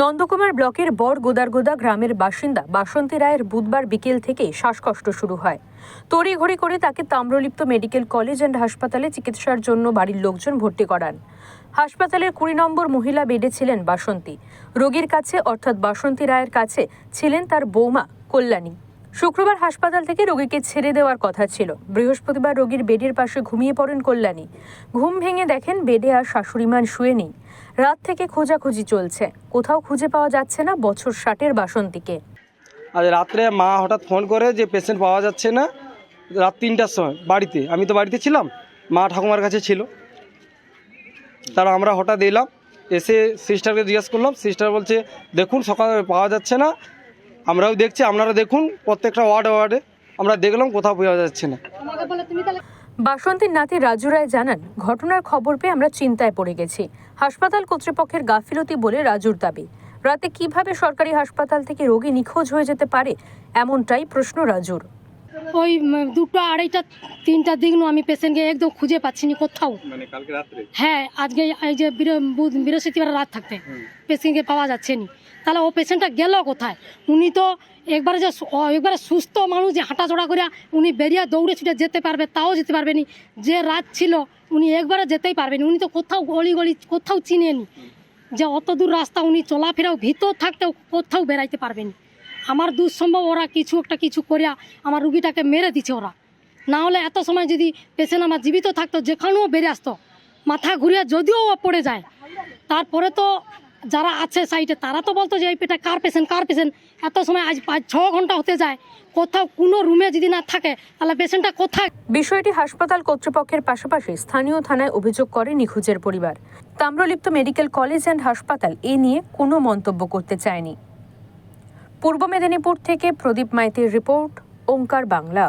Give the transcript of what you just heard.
নন্দকুমার ব্লকের বড় গোদারগোদা গ্রামের বাসিন্দা বাসন্তী রায়ের বুধবার বিকেল থেকে শ্বাসকষ্ট শুরু হয়। তড়িঘড়ি করে তাকে তাম্রলিপ্ত মেডিকেল কলেজ অ্যান্ড হাসপাতালে চিকিৎসার জন্য বাড়ির লোকজন ভর্তি করান। হাসপাতালের কুড়ি নম্বর মহিলা বেডে ছিলেন বাসন্তী। রোগীর কাছে, অর্থাৎ বাসন্তী রায়ের কাছে, ছিলেন তার বৌমা কল্যাণী। শুক্রবার হাসপাতাল থেকে রোগীকে ছেড়ে দেওয়ার কথা ছিল। বৃহস্পতিবার রোগীর বেডের পাশে ঘুমিয়ে পড়েন কল্যাণী। ঘুম ভেঙে দেখেন বেডে আর শাশুড়িমান শুয়ে নেই। রাত থেকে খোঁজাখুঁজি চলছে। কোথাও খুঁজে পাওয়া যাচ্ছে না বছর ষাটের বাসন্তীকে। আজ রাত্রে মা হঠাৎ ফোন করে যে পেশেন্ট পাওয়া যাচ্ছে না, রাত তিনটার সময়, বাড়িতে। আমি তো বাড়িতে ছিলাম, মা ঠাকুমার কাছে ছিল। তারা আমরা হঠাৎ এলাম, এসে সিস্টারকে জিজ্ঞেস করলাম সিস্টার বলছে, দেখুন সকালে পাওয়া যাচ্ছে না আমরাও দেখছি আপনারা দেখুন প্রত্যেকটা ওয়ার্ড ওয়ার্ডে আমরা দেখলাম কোথাও পাওয়া যাচ্ছে না। বাসন্তীর নাতি রাজু রায় জানান ঘটনার খবর পেয়ে আমরা চিন্তায় পড়ে গেছি। হাসপাতাল কর্তৃপক্ষের গাফিলতি বলে রাজুর দাবি। রাতে কীভাবে সরকারি হাসপাতাল থেকে রোগী নিখোঁজ হয়ে যেতে পারে এমনটাই প্রশ্ন রাজুর। ওই দুটো আড়াইটা তিনটার দিক নু আমি পেশেন্টকে একদম খুঁজে পাচ্ছি না কোথাও। মানে হ্যাঁ আজকে এই যে বৃহস্পতিবার রাত থাকতে পেশেন্টকে পাওয়া যাচ্ছে না। তাহলে ও পেশেন্টটা গেল কোথায়? উনি তো একবারে যে একবারে সুস্থ মানুষ যে হাঁটাচড়া করে উনি বেরিয়ে দৌড়ে ছুটে যেতে পারবে তাও যেতে পারবে না। যে রাত ছিল উনি একবারে যেতেই পারবেন উনি তো কোথাও গলি গলি কোথাও চিনেনি। যে অত দূর রাস্তা উনি চলাফেরাও ভিতর থাকতেও কোথাও বেরাইতে পারবেন আমার দুঃসম্ভব ওরা কিছু একটা কিছু করিয়া আমার রুগীটাকে মেরে দিচ্ছে ওরা। না হলে এত সময় যদি পেশেন্ট আমার জীবিত থাকতো, যেখানেও বেড়ে আসতো, মাথা ঘুরিয়া যদিও ও পড়ে যায়। তারপরে তো যারা আছে সাইডে তারা তো বলতো যে, এই পেটা কার পেশেন্ট কার পেশেন্ট এত সময় আজ পাঁচ, ছ ঘণ্টা হতে যায়। কোথাও কোনো রুমে যদি না থাকে, তাহলে পেশেন্টটা কোথায়? বিষয়টি হাসপাতাল কর্তৃপক্ষের পাশাপাশি স্থানীয় থানায় অভিযোগ করে নিখোঁজের পরিবার। তাম্রলিপ্ত মেডিকেল কলেজ অ্যান্ড হাসপাতাল এ নিয়ে কোনো মন্তব্য করতে চায়নি। পূর্ব মেদিনীপুর থেকে প্রদীপ মাইতির রিপোর্ট ওঙ্কার বাংলা।